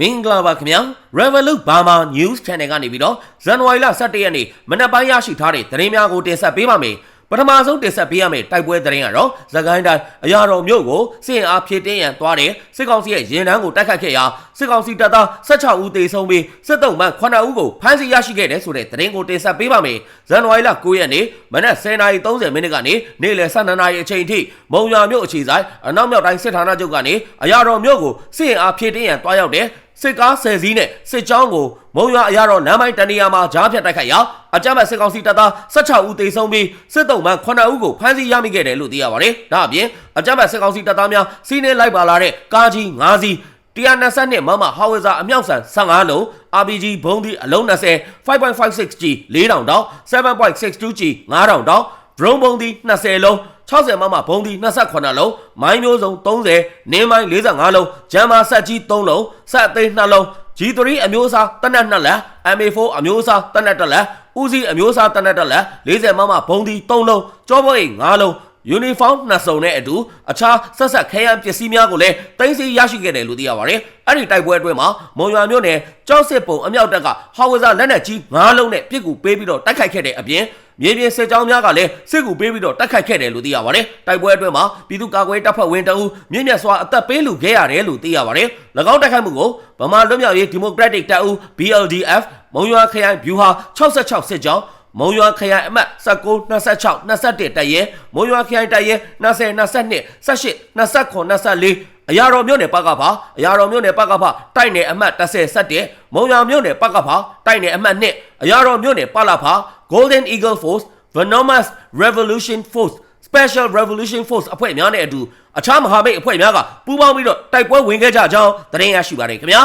မင်္ဂလာပါခင်ဗျာ Revolut Burma News Channel ကနေပြီးတော့ဇန်နဝါရီလ17ရက်နေ့မနက်ပိုင်းရရှိထားတဲ့သတင်းများကိုတင်ဆက်ပေးပါမယ်ပထမဆုံးတင်ဆက်ပေးရမယ့်တိုက်ပွဲသတင်းကတော့သခိုင်းတိုင်းအရာတော်မြို့ကိုစစ်အားဖြည့်တင်းရန်သွားတဲ့စစ်ကောင်စီရဲ့ရင်တန်းကိုတိုက်ခတ်ခဲ့ရာစစ်ကောင်စီတပ်သား16ဦးသေဆုံးပြီးစစ်တုံးမှ9ဦးကိုဖမ်းဆီးရရှိခဲ့တယ်ဆိုတဲ့သတင်းကိုတင်ဆက်ပေးပါမယ်ဇန်နဝါရီလ9ရက်နေ့မနက်10:30မိနစ်ကနေနေ့လယ်12နာရီအချိန်ထိမုံရွာမြို့အခြေဆိုင်အနောက်မြောက်တိုင်းစစ်ဌာနချုပ်ကနေအရာတော်မြို့ကိုစစ်အားဖြည့်တင်းရန်တွားရောက်တဲ့ စစ်ကားဆယ်စီးနဲ့စစ်ကြောင်းကိုမုံရွာအရာတော်လမ်းပိုင်းတနေရာမှာကြားဖြတ်တိုက်ခိုက်ရာအကြမ်းဖက်စစ်ကောင်စီတပ်သား16ဦးသေဆုံးပြီးစစ်တုံးမှ9ဦးကိုဖမ်းဆီးရမိခဲ့တယ်လို့သိရပါတယ်။ဒါအပြင်အကြမ်းဖက်စစ်ကောင်စီတပ်သားများစီးနှင်းလိုက်ပါလာတဲ့ကားကြီး5စီး122မမဟာဝဇာအမြောက်ဆန်15လုံး RPG ဘုံဒီအလုံး20 5.56G 4000တောင်း 7.62G 9000တောင်း drone ဘုံဒီ20လုံး 60မမဘုံဒီ28လုံးမိုင်းမျိုးစုံ30နင်းမိုင်း45လုံးဂျမ်မာဆက်ကြီး3လုံးဆက်သိန်း2လုံး G3 အမျိုးအစားတနက်2လက် MA4 အမျိုးအစားတနက်1လက်ဦးစီးအမျိုးအစားတနက်1လက်40မမဘုံဒီ3လုံးကြောဘောအိမ်5လုံးယူနီဖောင်းနှစ်စုံနဲ့အတူအခြားဆက်ဆက်ခဲယမ်းပစ္စည်းများကိုလည်းတင်စီရရှိခဲ့တယ်လို့သိရပါတယ်။အဲ့ဒီတိုက်ပွဲအတွင်းမှာမုံရွာမြို့နယ်ကြောက်စစ်ပုံအမြောက်တပ်ကဟောင်ဝဇာလက်နက်ကြီး9လုံးနဲ့ပြစ်ကူပေးပြီးတော့တိုက်ခိုက်ခဲ့တဲ့အပြင် မြေပြင်စစ်ကြောင်းများကလည်းစစ်ကူပေးပြီးတော့တိုက်ခိုက်ခဲ့တယ်လို့သိရပါတယ်။တိုက်ပွဲအတွင်းမှာပြည်သူ့ကာကွယ်တပ်ဖွဲ့ဝင်တအုပ်မြင့်မြတ်စွာအသက်ပေးလူခဲ့ရတယ်လို့သိရပါတယ်။၎င်းတိုက်ခိုက်မှုကိုဗမာလွတ်မြောက်ရေးဒီမိုကရက်တစ်တပ်ဦး BLDF မုံရွာခရိုင်ဗျူဟာ66စစ်ကြောင်းမုံရွာခရိုင်အမှတ်19 26 21တပ်ရဲမုံရွာခရိုင်တပ်ရဲ20 22 18 29 24အရာတော်မြို့နယ်ပကဖာအရာတော်မြို့နယ်ပကဖာတိုက်နယ်အမှတ်30 17မုံရွာမြို့နယ်ပကဖာတိုက်နယ်အမှတ်2အရာတော်မြို့နယ်ပလာဖာ Golden Eagle Force Venomous Revolution Force Special Revolution Force အဖွဲ့များနဲ့အတူအခြားမဟာမိတ်အဖွဲ့များကပူးပေါင်းပြီးတော့တိုက်ပွဲဝင်ခဲ့ကြကြောင်းသတင်းရရှိပါတယ်ခင်ဗျာ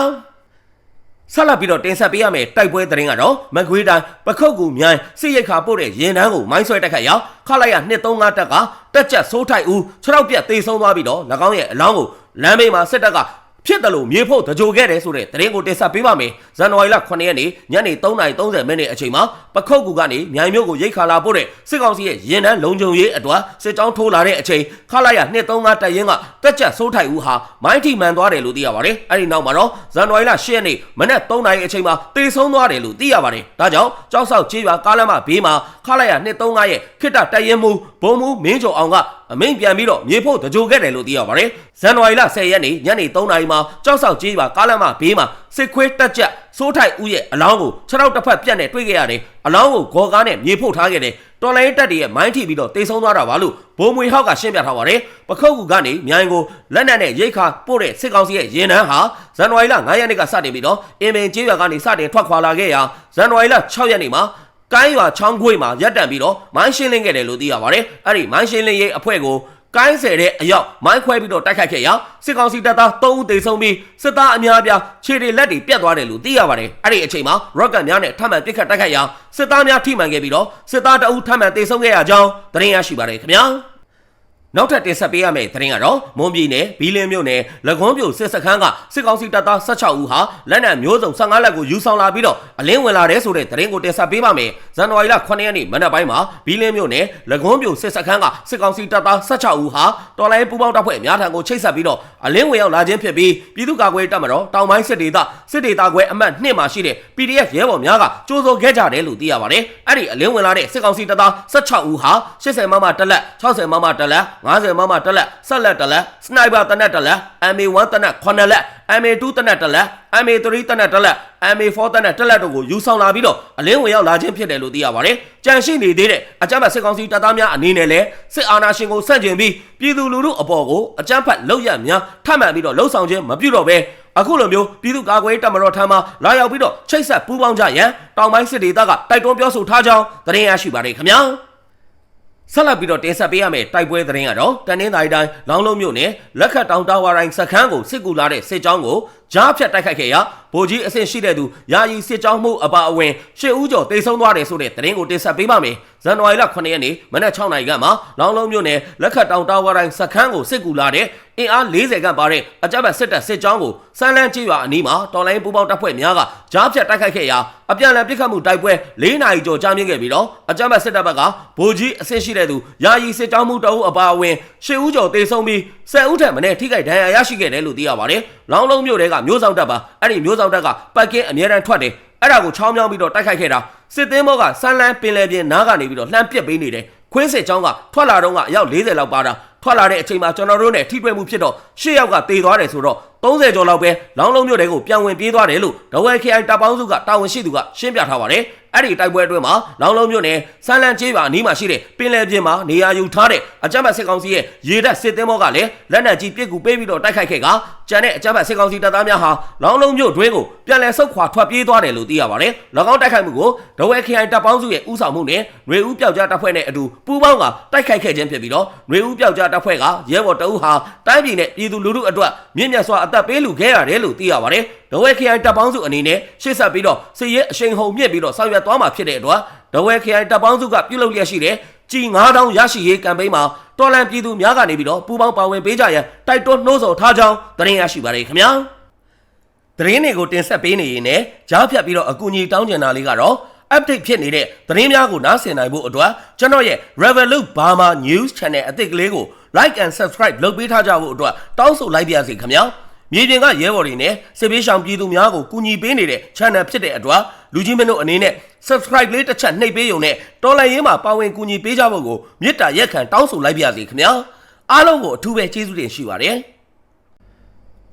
ဆက်လက်ပြီးတော့တင်ဆက်ပေးရမယ့်တိုက်ပွဲသတင်းကတော့မကွေးတိုင်းပခုတ်ကူမြိုင်းစစ်ရိတ်ခါပို့တဲ့ရင်တန်းကိုမိုင်းဆွဲတိုက်ခတ်ရာခလိုက်ရ235တပ်ကတက်ကြက်ဆိုးထိုက်ဦး6ရောက်ပြက်တေဆုံးသွားပြီးတော့၎င်းရဲ့အလောင်းကိုလမ်းဘေးမှာစစ်တပ်က ဖြစ်တယ်လို့မြေဖို့တကြိုခဲ့တယ်ဆိုတဲ့သတင်းကိုတင်ဆက်ပေးပါမယ်ဇန်နဝါရီလ9ရက်နေ့ညနေ3:30မိနစ်အချိန်မှာပခုတ်ကူကနေမြိုင်မြို့ကိုရိတ်ခါလာပို့တဲ့စစ်ကောင်စီရဲ့ရင်တန်းလုံခြုံရေးအတွက်စစ်ကြောင်းထိုးလာတဲ့အချိန်ခလာရ235တပ်ရင်းကတက်ကြက်ဆိုးထိုက်ဦးဟာမိုင်းထီမှန်သွားတယ်လို့သိရပါတယ်အဲ့ဒီနောက်မှာတော့ဇန်နဝါရီလ10ရက်နေ့မနက်3နာရီအချိန်မှာတေဆုံးသွားတယ်လို့သိရပါတယ်ဒါကြောင့်ကြောက်ဆောက်ချေးရွာကားလမ်းမဘေးမှာခလာရ235ရဲ့ခိတ္တတပ်ရင်းမှုဘုံမှုမင်းကျော်အောင်က အမိန်ပြန်ပြီးတော့မြေဖို့တကြိုခဲ့တယ်လို့သိရပါတယ်ဇန်နဝါရီလ10ရက်နေ့ညနေ3နာရီမှာကြောက်ဆောက်ကြီးပါကားလမ်းမဘေးမှာစစ်ခွေးတက်ကြစိုးထိုက်ဦးရဲ့အလောင်းကိုခြေထောက်တစ်ဖက်ပြတ်နဲ့တွေ့ခဲ့ရတယ်အလောင်းကိုဂေါ်ကားနဲ့မြေဖို့ထားခဲ့တယ်တော်လိုင်းတက်တွေရဲ့မိုင်းထိပြီးတော့တိတ်ဆုံးသွားတာပါလို့ဘိုးမွေဟောက်ကရှင်းပြထားပါတယ်ပခုတ်ကူကနေမြိုင်ကိုလက်နက်နဲ့ရိတ်ခါပို့တဲ့စစ်ကောင်စီရဲ့ရင်နှန်းဟာဇန်နဝါရီလ9ရက်နေ့ကစတင်ပြီးတော့အင်မင်ကျေးရွာကနေစတင်ထွက်ခွာလာခဲ့ရာဇန်နဝါရီလ6ရက်နေ့မှာ ကိုင်းရွာချောင်းခွေးမှာရပ်တန့်ပြီးတော့မိုင်းရှင်းလင်းခဲ့တယ်လို့သိရပါတယ်အဲ့ဒီမိုင်းရှင်းလင်းရေးအဖွဲ့ကိုကိုင်းဆယ်တဲ့အရောက်မိုင်းခွဲပြီးတော့တိုက်ခိုက်ခဲ့ရာစစ်ကောင်စီတပ်သား3ဦးသေဆုံးပြီးစစ်သားအများအပြားခြေတွေလက်တွေပြတ်သွားတယ်လို့သိရပါတယ်အဲ့ဒီအချိန်မှာရော့ကတ်များနဲ့ထပ်မံပစ်ခတ်တိုက်ခိုက်ရာစစ်သားများထိမှန်ခဲ့ပြီးတော့စစ်သားတအုပ်ထပ်မံသေဆုံးခဲ့ရကြောင်းသတင်းရရှိပါတယ်ခင်ဗျာ နောက်ထပ်တင်ဆက်ပေးရမယ့်သတင်းကတော့မွန်ပြည်နယ်ဘီလင်းမြို့နယ်လကွန်းပြိုစစ်စခန်းကစစ်ကောင်စီတပ်သား16ဦးဟာလက်နက်မျိုးစုံ15လက်ကိုယူဆောင်လာပြီးတော့အလင်းဝင်လာတဲ့ဆိုတဲ့သတင်းကိုတင်ဆက်ပေးပါမယ်။ဇန်နဝါရီလ9ရက်နေ့မနက်ပိုင်းမှာဘီလင်းမြို့နယ်လကွန်းပြိုစစ်စခန်းကစစ်ကောင်စီတပ်သား16ဦးဟာတော်လိုင်းပူပေါင်းတပ်ဖွဲ့အများထံကိုချိတ်ဆက်ပြီးတော့အလင်းဝင်ရောက်လာခြင်းဖြစ်ပြီးပြည်သူ့ကာကွယ်တပ်မတော်တောင်ပိုင်းစစ်ဒေသစစ်ဒေသခွဲအမှတ်2မှာရှိတဲ့ PDF ရဲဘော်များကကြိုးစိုးခဲ့ကြတယ်လို့သိရပါတယ်။အဲ့ဒီအလင်းဝင်လာတဲ့စစ်ကောင်စီတပ်သား16ဦးဟာ80မမတက်လက်60မမတက်လက်50မမတက်လက်ဆက်လက်တက်လက်စနိုက်ပါတနက်တက်လက် MA1 တနက်9လက် MA2 တနက်တက်လက် MA3 တနက်တက်လက် MA4 တနက်တက်လက်တို့ကိုယူဆောင်လာပြီးတော့အလင်းဝင်ရောက်လာခြင်းဖြစ်တယ်လို့သိရပါတယ်။ကြံရှိနေသေးတဲ့အကြမ်းဖက်စစ်ကောင်စီတပ်သားများအနေနဲ့လည်းစစ်အာဏာရှင်ကိုဆန့်ကျင်ပြီးပြည်သူလူထုအပေါ်ကိုအကြမ်းဖက်လုပ်ရများထပ်မံပြီးတော့လှုံ့ဆော်ခြင်းမပြုတော့ဘဲအခုလိုမျိုးပြည်သူ့ကာကွယ်တပ်မတော်ထံမှလာရောက်ပြီးတော့ချိတ်ဆက်ပူးပေါင်းကြရန်တောင်ပိုင်းစစ်ဒေသကတိုက်တွန်းပြောဆိုထားကြောင်းသတင်းရရှိပါတယ်ခင်ဗျာ။ ဆက်လက်ပြီးတော့တင်ဆက်ပေးရမယ့်တိုက်ပွဲသတင်းကတော့တနင်္သာရီတိုင်းလောင်းလုံးမြို့နယ်လက်ခတ်တောင်တာဝါရိုင်းစခန်းကိုစစ်ကူလာတဲ့စစ်ကြောင်းကိုကြားဖြတ်တိုက်ခိုက်ခဲ့ရာဗိုလ်ကြီးအဆင့်ရှိတဲ့သူယာယီစစ်ကြောင်းမှုအပါအဝင်ရှစ်ဦးကျော်တိတ်ဆုံးသွားတယ်ဆိုတဲ့သတင်းကိုတင်ဆက်ပေးပါမယ်။ ဇန်နဝါရီလ9ရက်နေ့မနက်6နာရီကမှလောင်းလုံးမြို့နယ်လက်ခတ်တောင်တာဝါရိုင်းစခန်းကိုစစ်ကူလာတဲ့အင်အား40ခန့်ပါတဲ့အကြမ်းဖက်စစ်တပ်စစ်ကြောင်းကိုစမ်းလန်းကြေးရွာအနီးမှာတော်လိုင်းပူပေါင်းတပ်ဖွဲ့များကကြားဖြတ်တိုက်ခိုက်ခဲ့ရာအပြန်အလှန်ပစ်ခတ်မှုတိုက်ပွဲ၄နာရီကျော်ကြာမြင့်ခဲ့ပြီးတော့အကြမ်းဖက်စစ်တပ်ဘက်ကဗိုလ်ကြီးအဆင့်ရှိတဲ့သူယာယီစစ်ကြောင်းမှုတအုပ်အပါအဝင်ရှစ်ဦးကျော်တေဆုံးပြီးဆယ်ဦးထက်မနည်းထိခိုက်ဒဏ်ရာရရှိခဲ့တယ်လို့သိရပါတယ်။လောင်းလုံးမြို့တဲကမျိုးဆောင်တပ်ပါအဲ့ဒီမျိုးဆောင်တပ်ကပတ်ကင်းအမြဲတမ်းထွက်တယ်။အဲ့ဒါကိုချောင်းမြောင်းပြီးတော့တိုက်ခိုက်ခဲ့တာ စစ်သင်းဘောကဆန်းလန်းပင်လယ်ပြင်နားကနေပြီးတော့လှမ်းပစ်ပေးနေတယ်။ခွင်းစစ်ချောင်းကထွက်လာတော့ကအယောက်40လောက်ပါတာထွက်လာတဲ့အချိန်မှာကျွန်တော်တို့နဲ့ထိတွေ့မှုဖြစ်တော့ရှစ်ယောက်ကတေသွားတယ်ဆိုတော့30ကျော်လောက်ပဲလောင်းလုံးမြို့တဲကိုပြန်ဝင်ပြေးသွားတယ်လို့ဒဝဲ KI တပ်ပေါင်းစုကတာဝန်ရှိသူကရှင်းပြထားပါတယ်။ အဲ့ဒီတိုက်ပွဲအတွင်းမှာလောင်းလုံးမြို့နယ်ဆန်းလန်းကျေးပါအနီးမှာရှိတဲ့ပင်လယ်ပြင်မှာနေရာယူထားတဲ့အကြမ်းဖက်စစ်ကောင်စီရဲ့ရေတပ်စစ်သင်းဘောကလည်းလက်နက်ကြီးပစ်ကူပေးပြီးတော့တိုက်ခိုက်ခဲ့ကကျန်တဲ့အကြမ်းဖက်စစ်ကောင်စီတပ်သားများဟာလောင်းလုံးမြို့တွင်းကိုပြန်လည်ဆုတ်ခွာထွက်ပြေးသွားတယ်လို့သိရပါတယ်။၎င်းတိုက်ခိုက်မှုကိုဒဝဲ KI တပ်ပေါင်းစုရဲ့ဥဆောင်မှုနဲ့ຫນွေဦးပျောက်ကြားတပ်ဖွဲ့နဲ့အတူပူးပေါင်းကတိုက်ခိုက်ခဲ့ခြင်းဖြစ်ပြီးတော့ຫນွေဦးပျောက်ကြားတပ်ဖွဲ့ကရဲဘော်တအုပ်ဟာတိုင်းပြည်နဲ့ပြည်သူလူထုအတွက်မြင့်မြတ်စွာအသက်ပေးလူခဲ့ရတယ်လို့သိရပါတယ်။ ဒဝဲ KI တပ်ပေါင်းစုအနေနဲ့ရှေ့ဆက်ပြီးတော့စစ်ရေးအရှိန်ဟုန်မြင့်ပြီးတော့ဆောင်ရွက်သွားမှာဖြစ်တဲ့အတွက်ဒဝဲ KI တပ်ပေါင်းစုကပြုလုပ်လျက်ရှိတဲ့ကြီး9000ရရှိရေးကမ်ပိန်းမှာတော်လန်ပြည်သူများကနေပြီးတော့ပူးပေါင်းပါဝင်ပေးကြရန်တိုက်တွန်းနှိုးဆော်ထားကြောင်းသတင်းရရှိပါတယ်ခင်ဗျာ။သတင်းတွေကိုတင်ဆက်ပေးနေရင်လည်းကြားဖြတ်ပြီးတော့အကူအညီတောင်းကျင်တာလေးကတော့ update ဖြစ်နေတဲ့သတင်းများကိုနားဆင်နိုင်ဖို့အတွက်ကျွန်တော်ရဲ့ Revolut Burma News Channel အသစ်ကလေးကို like and subscribe လုပ်ပေးထားကြဖို့အတွက်တောင်းဆိုလိုက်ပါရစေခင်ဗျာ မြေပြင်ကရဲဘော်တွေနဲ့စစ်ပေးရှောင်ပြည်သူများကိုကူညီပေးနေတဲ့ channel ဖြစ်တဲ့အတွက်လူကြီးမင်းတို့အနေနဲ့ subscribe လေးတစ်ချက်နှိပ်ပေးရုံနဲ့တော်လိုင်းရေးမှာပါဝင်ကူညီပေးကြဖို့ကိုမေတ္တာရက်ခံတောင်းဆိုလိုက်ပါရစေခင်ဗျာအားလုံးကိုအထူးပဲကျေးဇူးတင်ရှိပါတယ်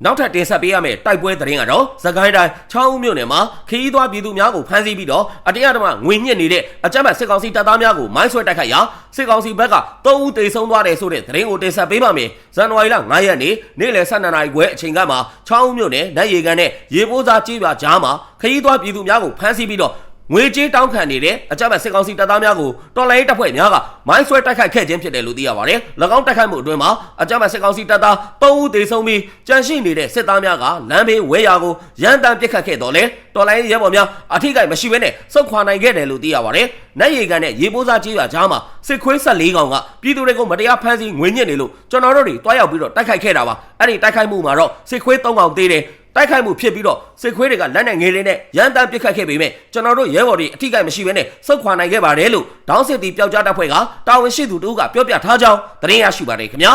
နောက်ထပ်တင်ဆက်ပေးရမယ့်တိုက်ပွဲသတင်းကတော့သခိုင်းတိုင်းချောင်းဦးမြို့နယ်မှာခရီးသွားပြည်သူများကိုဖမ်းဆီးပြီးတော့အတရားဓမ္မငွေညှစ်နေတဲ့အကြမ်းဖက်စစ်ကောင်စီတပ်သားများကိုမိုင်းဆွဲတိုက်ခိုက်ရာစစ်ကောင်စီဘက်က၃ဦးတေဆုံးသွားတယ်ဆိုတဲ့သတင်းကိုတင်ဆက်ပေးပါမယ်။ဇန်နဝါရီလ9ရက်နေ့နေ့လယ်12နာရီခွဲအချိန်ကမှချောင်းဦးမြို့နယ်နိုင်ရီကန်နဲ့ရေပိုးစားကြေးပြကြားမှာခရီးသွားပြည်သူများကိုဖမ်းဆီးပြီးတော့ ငွေကြေးတောင်းခံနေတဲ့အကြမ်းဖက်စစ်ကောင်စီတပ်သားများကိုတော်လိုင်းတပ်ဖွဲ့များကမိုင်းဆွဲတိုက်ခိုက်ခဲ့ခြင်းဖြစ်တယ်လို့သိရပါတယ်။၎င်းတိုက်ခိုက်မှုအတွင်းမှာအကြမ်းဖက်စစ်ကောင်စီတပ်သား၃ဦးသေဆုံးပြီးကြန့်ရှိနေတဲ့စစ်သားများကလမ်းဘေးဝဲရာကိုရန်တမ်းပစ်ခတ်ခဲ့တော်လဲတော်လိုင်းရဲဘော်များအထိကိမရှိဘဲနဲ့စုခွာနိုင်ခဲ့တယ်လို့သိရပါတယ်။နိုင်ရီကန်နဲ့ရေပိုးစားကြေးရကြားမှာစစ်ခွေး၁၄ကောင်ကပြည်သူတွေကိုမတရားဖမ်းဆီးငွေညစ်နေလို့ကျွန်တော်တို့တွေတွားရောက်ပြီးတော့တိုက်ခိုက်ခဲ့တာပါ။အဲ့ဒီတိုက်ခိုက်မှုမှာတော့စစ်ခွေး၃ကောင်သေးတယ် တိုက်ခိုက်မှုဖြစ်ပြီးတော့စစ်ခွေးတွေကလက်နဲ့ငယ်လေးနဲ့ရန်တမ်းပစ်ခတ်ခဲ့ပေမဲ့ကျွန်တော်တို့ရဲဘော်တွေအထိကိမရှိဘဲနဲ့စုခွာနိုင်ခဲ့ပါတယ်လို့ဒေါင်းစစ်တီပျောက်ကြားတပ်ဖွဲ့ကတာဝန်ရှိသူတို့ကပြောပြထားကြောင်းသတင်းရရှိပါတယ်ခင်ဗျာ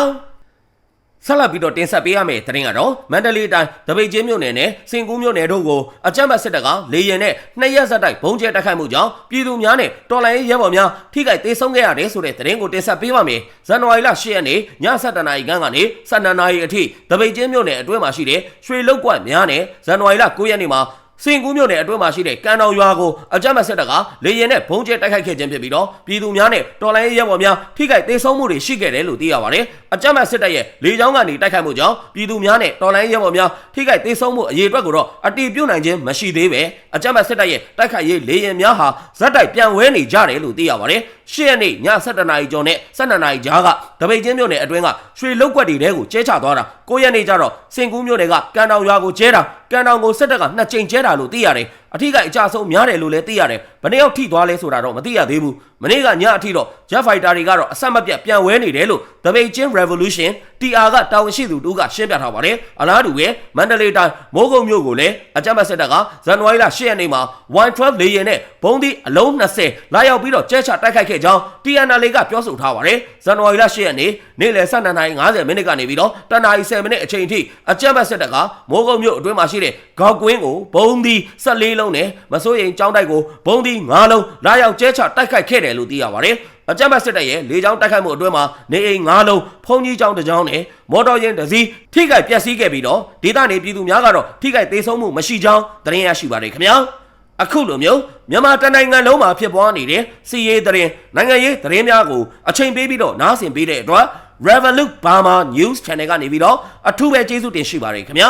ဆက်လက်ပြီးတော့တင်ဆက်ပေးရမယ့်သတင်းကတော့မန္တလေးတိုင်းတပိတ်ချင်းမြို့နယ်နဲ့စင်ကူးမြို့နယ်တို့ကိုအကြမ်းဖက်စစ်တပ်ကလေရင်နဲ့နှစ်ရက်ဆက်တိုက်ဘုံကျဲတိုက်ခိုက်မှုကြောင့်ပြည်သူများနဲ့တော်လိုင်းရဲဘော်များထိခိုက်သေးဆုံးခဲ့ရတယ်ဆိုတဲ့သတင်းကိုတင်ဆက်ပေးပါမယ်။ဇန်နဝါရီလ10ရက်နေ့ည7:00နာရီခန့်ကနေ12:00နာရီအထိတပိတ်ချင်းမြို့နယ်အတွင်းမှာရှိတဲ့ရွှေလုတ်ကွက်များနဲ့ဇန်နဝါရီလ9ရက်နေ့မှာ စင်ကူးမြို့နယ်အတွင်းမှာရှိတဲ့ကန်တော်ရွာကိုအကြမ်းဖက်စစ်တပ်ကလေရင်နဲ့ဘုံကျဲတိုက်ခိုက်ခဲ့ခြင်းဖြစ်ပြီးတော့ပြည်သူများနဲ့တော်လိုင်းရဲဘော်များထိခိုက်သေးဆုံးမှုတွေရှိခဲ့တယ်လို့သိရပါတယ်။အကြမ်းဖက်စစ်တပ်ရဲ့လေကြောင်းကနေတိုက်ခိုက်မှုကြောင့်ပြည်သူများနဲ့တော်လိုင်းရဲဘော်များထိခိုက်သေးဆုံးမှုအရေးအတွက်ကိုတော့အတိပြုနိုင်ခြင်းမရှိသေးပဲအကြမ်းဖက်စစ်တပ်ရဲ့တိုက်ခိုက်ရေးလေရင်များဟာဇက်တိုက်ပြန်ဝဲနေကြတယ်လို့သိရပါတယ်။ရှေ့ရက်နေ့ည7:00နာရီကျော်နဲ့12:00နာရီကြားကတပိတ်ချင်းမြို့နယ်အတွင်းကရွှေလုတ်ကွက်တွေတဲကိုကျဲချသွားတာ9ရက်နေ့ကျတော့စင်ကူးမြို့နယ်ကကန်တောင်ရွာကိုကျဲတာကန်တောင်ကိုစစ်တပ်ကနှစ်ကြိမ်ကျဲတာလို့သိရတယ် အထီးကအကြဆုံးများတယ်လို့လည်းသိရတယ်ဘယ်နှယောက်ထိသွားလဲဆိုတာတော့မသိရသေးဘူးမနေ့ကညအထိတော့ Jet Fighter တွေကတော့အဆက်မပြတ်ပြန်ဝဲနေတယ်လို့ The Beijing Revolution TR ကတာဝန်ရှိသူတို့ကရှင်းပြထားပါတယ်အလားတူပဲမန္တလေးတိုင်းမိုးကုံမြို့ကိုလည်းအကြမ်းဖက်စစ်တပ်ကဇန်နဝါရီလ10ရက်နေ့မှာ112 လေယာဉ်နဲ့ဘုံသီးအလုံး20လာရောက်ပြီးတော့ကျဲချတိုက်ခိုက်ခဲ့ကြောင်း TNL ကပြောဆိုထားပါတယ်ဇန်နဝါရီလ10ရက်နေ့နေ့လယ်12:50မိနစ်ကနေပြီးတော့တနာရီ10မိနစ်အချိန်ထိအကြမ်းဖက်စစ်တပ်ကမိုးကုံမြို့အတွင်းမှာရှိတဲ့ဂေါက်ကွင်းကိုဘုံသီး14လုံးနဲ့မစိုးရိမ်ကျောင်းတိုက်ကိုဘုံသီး5လုံးလာရောက်ကျဲချတိုက်ခိုက်ခဲ့တယ်လို့သိရပါတယ်အကြမ်းဖက်စစ်တပ်ရဲ့လေကြောင်းတိုက်ခိုက်မှုအတွင်းမှာနေအိမ်၅လုံးဖုန်ကြီးကျောင်းတစ်ကျောင်းနဲ့မော်တော်ယာဉ်တစ်စီးထိခိုက်ပျက်စီးခဲ့ပြီးတော့ဒေသနေပြည်သူများကတော့ထိခိုက်သေးဆုံးမှုမရှိကြောင်းသတင်းရရှိပါတယ်ခင်ဗျာအခုလိုမျိုးမြန်မာတနိုင်ငံလုံးမှာဖြစ်ပွားနေတဲ့စီရေးသတင်းနိုင်ငံရေးသတင်းများကိုအချိန်ပေးပြီးတော့နားဆင်ပေးတဲ့အတွက် Revolut Burma News Channel ကနေပြီးတော့အထူးပဲကျေးဇူးတင်ရှိပါတယ်ခင်ဗျာ